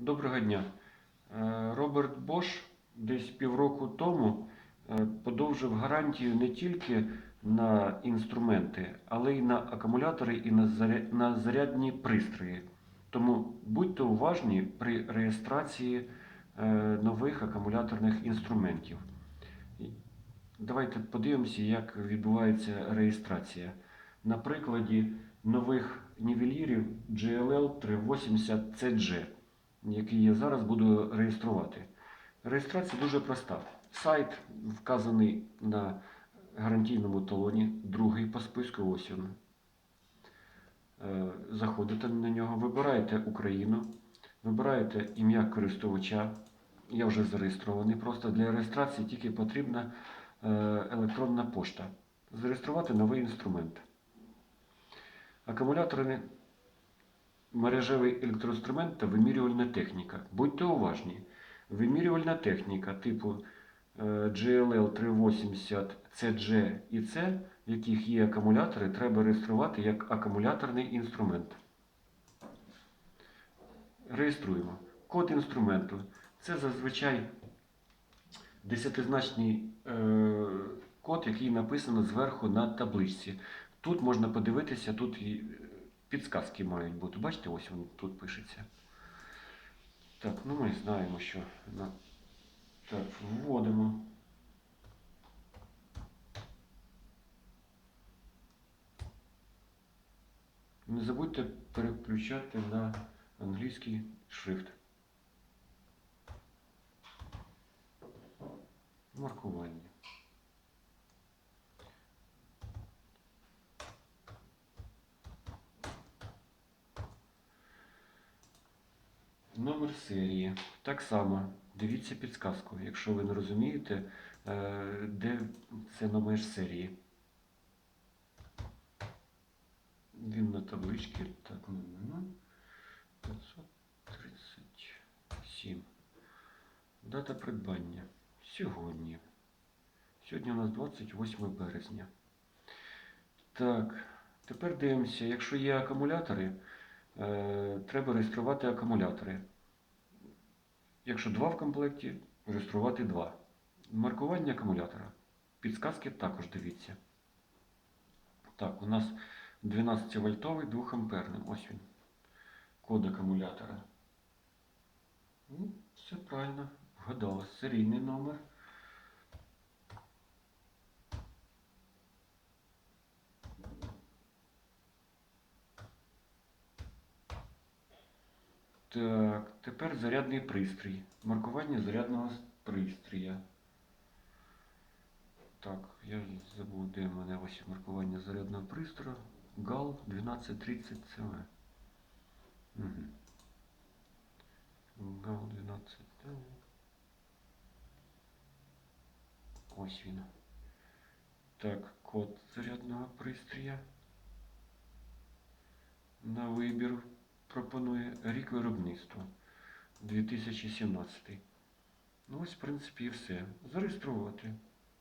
Доброго дня. Е, Роберт Бош десь півроку тому е, подовжив гарантію не тільки на інструменти, але й на акумулятори і на заря- на зарядні пристрої. Тому будьте уважні при реєстрації е, нових акумуляторних інструментів. Давайте подивимося, як відбувається реєстрація. На прикладі нових нівелірів GLL 380 CG який я зараз буду реєструвати. Реєстрація дуже проста. Сайт вказаний на гарантійному талоні, другий по списку, ось він. Е, Заходите на нього, вибираєте Україну, вибираєте ім'я користувача. Я вже зареєстрований. Просто для реєстрації тільки потрібна е, електронна пошта. Зареєструвати новий інструмент. Акумулятори мережевий електроінструмент та вимірювальна техніка. Будьте уважні. Вимірювальна техніка типу GLL 380 CG і C, в яких є акумулятори, треба реєструвати як акумуляторний інструмент. Реєструємо. Код інструменту. Це зазвичай десятизначний е, код, який написано зверху на табличці. Тут можна подивитися, тут підсказки мають бути. Бачите, ось він тут пишеться. Так, ну ми знаємо, що на... так, вводимо. Не забудьте переключати на англійський шрифт. Маркування. Номер серії. Так само. Дивіться підсказку, якщо ви не розумієте, е, де це номер серії. Він на табличці. Так, ну, ну, 537. Дата придбання. Сьогодні. Сьогодні у нас 28 березня. Так, тепер дивимося, якщо є акумулятори, е, треба реєструвати акумулятори. Якщо два в комплекті, реєструвати два. Маркування акумулятора. Підсказки також дивіться. Так, у нас 12 вольтовий 2 амперний. Ось він. Код акумулятора. Ну, все правильно. Вгадала. Серійний номер. Так, тепер зарядний пристрій. Маркування зарядного пристрія. Так, я забув, де в мене ось маркування зарядного пристрою. GAL 1230 CV. Угу. GAL 12. Ось він. Так, код зарядного пристрія. На вибір пропонує рік виробництва 2017. Ну ось, в принципі, і все. Зареєструвати.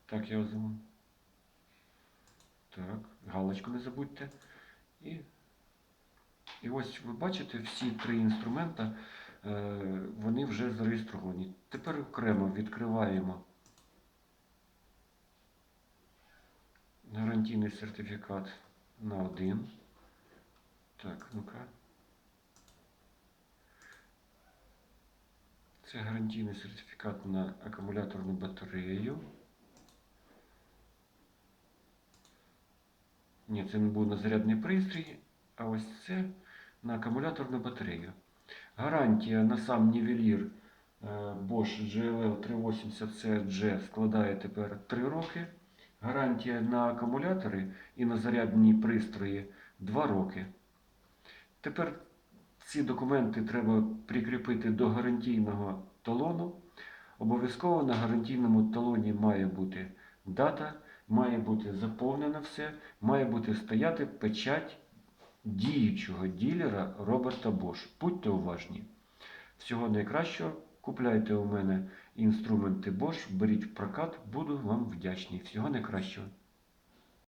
Так, я візьму. Так, галочку не забудьте. І, і ось ви бачите, всі три інструмента, е, вони вже зареєстровані. Тепер окремо відкриваємо гарантійний сертифікат на один. Так, ну-ка. Це гарантійний сертифікат на акумуляторну батарею. Ні, це не був на зарядний пристрій, а ось це на акумуляторну батарею. Гарантія на сам нівелір е, Bosch GLL 380 CG складає тепер 3 роки. Гарантія на акумулятори і на зарядні пристрої 2 роки. Тепер ці документи треба прикріпити до гарантійного талону. Обов'язково на гарантійному талоні має бути дата, має бути заповнено все, має бути стояти печать діючого ділера Роберта Бош. Будьте уважні. Всього найкращого. Купляйте у мене інструменти Bosch, беріть в прокат, буду вам вдячний. Всього найкращого.